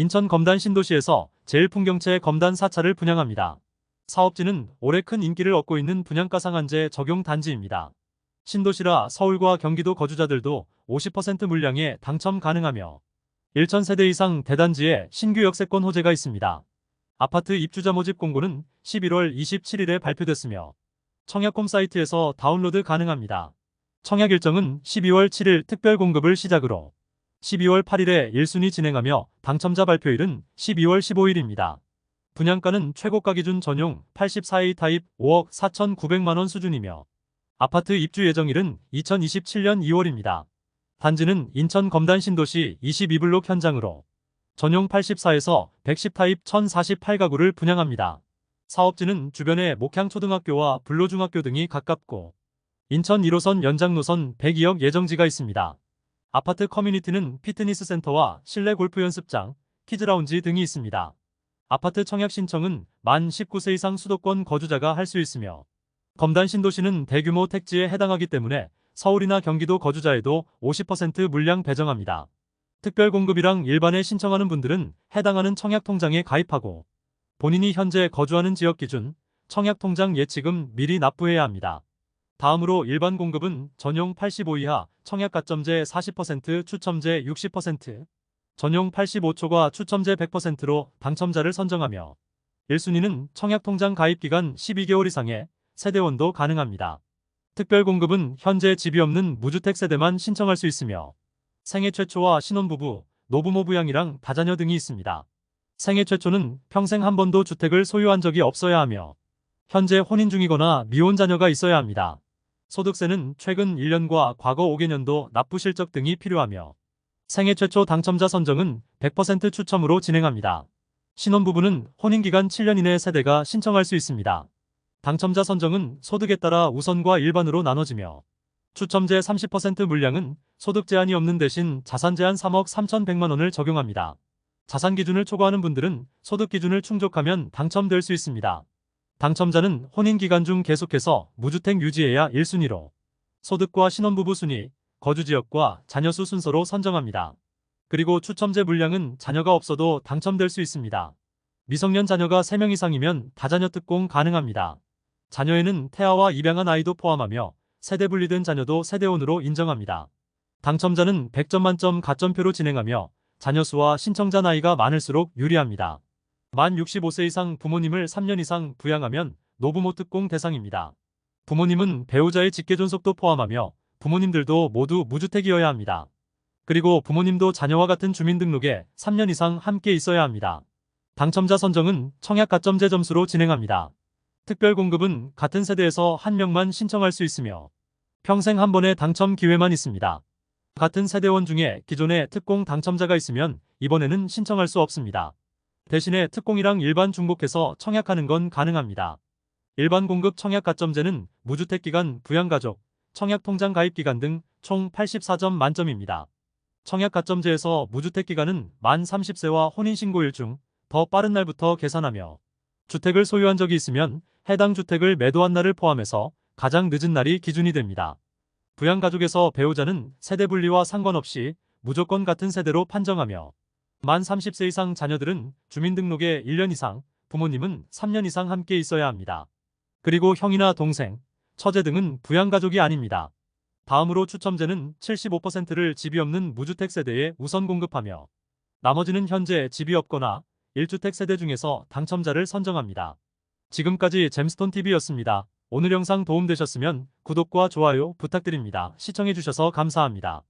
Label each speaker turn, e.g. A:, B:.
A: 인천 검단 신도시에서 제일 풍경채 검단 4차를 분양합니다. 사업지는 올해 큰 인기를 얻고 있는 분양가 상한제 적용 단지입니다. 신도시라 서울과 경기도 거주자들도 50% 물량에 당첨 가능하며 1,000세대 이상 대단지에 신규 역세권 호재가 있습니다. 아파트 입주자 모집 공고는 11월 27일에 발표됐으며 청약홈 사이트에서 다운로드 가능합니다. 청약 일정은 12월 7일 특별 공급을 시작으로 12월 8일에 1순위 진행하며 당첨자 발표일은 12월 15일입니다. 분양가는 최고가 기준 전용 84A 타입 5억 4,900만원 수준이며 아파트 입주 예정일은 2027년 2월입니다. 단지는 인천 검단 신도시 22블록 현장으로 전용 84에서 110 타입 1048가구를 분양합니다. 사업지는 주변에 목향초등학교와 불로중학교 등이 가깝고 인천 1호선 연장 노선 102역 예정지가 있습니다. 아파트 커뮤니티는 피트니스 센터와 실내 골프 연습장, 키즈라운지 등이 있습니다. 아파트 청약 신청은 만 19세 이상 수도권 거주자가 할 수 있으며 검단 신도시는 대규모 택지에 해당하기 때문에 서울이나 경기도 거주자에도 50% 물량 배정합니다. 특별 공급이랑 일반에 신청하는 분들은 해당하는 청약 통장에 가입하고 본인이 현재 거주하는 지역 기준 청약 통장 예치금 미리 납부해야 합니다. 다음으로 일반 공급은 전용 85 이하 청약 가점제 40% 추첨제 60% 전용 85초과 추첨제 100%로 당첨자를 선정하며 1순위는 청약 통장 가입 기간 12개월 이상의 세대원도 가능합니다. 특별 공급은 현재 집이 없는 무주택 세대만 신청할 수 있으며 생애 최초와 신혼부부, 노부모 부양이랑 다자녀 등이 있습니다. 생애 최초는 평생 한 번도 주택을 소유한 적이 없어야 하며 현재 혼인 중이거나 미혼 자녀가 있어야 합니다. 소득세는 최근 1년과 과거 5개년도 납부 실적 등이 필요하며 생애 최초 당첨자 선정은 100% 추첨으로 진행합니다. 신혼부부는 혼인기간 7년 이내 세대가 신청할 수 있습니다. 당첨자 선정은 소득에 따라 우선과 일반으로 나눠지며 추첨제 30% 물량은 소득 제한이 없는 대신 자산 제한 3억 3,100만 원을 적용합니다. 자산 기준을 초과하는 분들은 소득 기준을 충족하면 당첨될 수 있습니다. 당첨자는 혼인 기간 중 계속해서 무주택 유지해야 1순위로 소득과 신혼부부 순위, 거주 지역과 자녀 수 순서로 선정합니다. 그리고 추첨제 물량은 자녀가 없어도 당첨될 수 있습니다. 미성년 자녀가 3명 이상이면 다자녀 특공 가능합니다. 자녀에는 태아와 입양한 아이도 포함하며 세대 분리된 자녀도 세대원으로 인정합니다. 당첨자는 100점 만점 가점표로 진행하며 자녀 수와 신청자 나이가 많을수록 유리합니다. 만 65세 이상 부모님을 3년 이상 부양하면 노부모 특공 대상입니다. 부모님은 배우자의 직계 존속도 포함하며 부모님들도 모두 무주택이어야 합니다. 그리고 부모님도 자녀와 같은 주민등록에 3년 이상 함께 있어야 합니다. 당첨자 선정은 청약 가점제 점수로 진행합니다. 특별 공급은 같은 세대에서 한 명만 신청할 수 있으며 평생 한 번의 당첨 기회만 있습니다. 같은 세대원 중에 기존에 특공 당첨자가 있으면 이번에는 신청할 수 없습니다. 대신에 특공이랑 일반 중복해서 청약하는 건 가능합니다. 일반 공급 청약 가점제는 무주택 기간, 부양가족, 청약 통장 가입 기간 등 총 84점 만점입니다. 청약 가점제에서 무주택 기간은 만 30세와 혼인신고일 중 더 빠른 날부터 계산하며 주택을 소유한 적이 있으면 해당 주택을 매도한 날을 포함해서 가장 늦은 날이 기준이 됩니다. 부양가족에서 배우자는 세대 분리와 상관없이 무조건 같은 세대로 판정하며 만 30세 이상 자녀들은 주민등록에 1년 이상, 부모님은 3년 이상 함께 있어야 합니다. 그리고 형이나 동생, 처제 등은 부양가족이 아닙니다. 다음으로 추첨제는 75%를 집이 없는 무주택 세대에 우선 공급하며 나머지는 현재 집이 없거나 1주택 세대 중에서 당첨자를 선정합니다. 지금까지 잼스톤TV였습니다. 오늘 영상 도움되셨으면 구독과 좋아요 부탁드립니다. 시청해주셔서 감사합니다.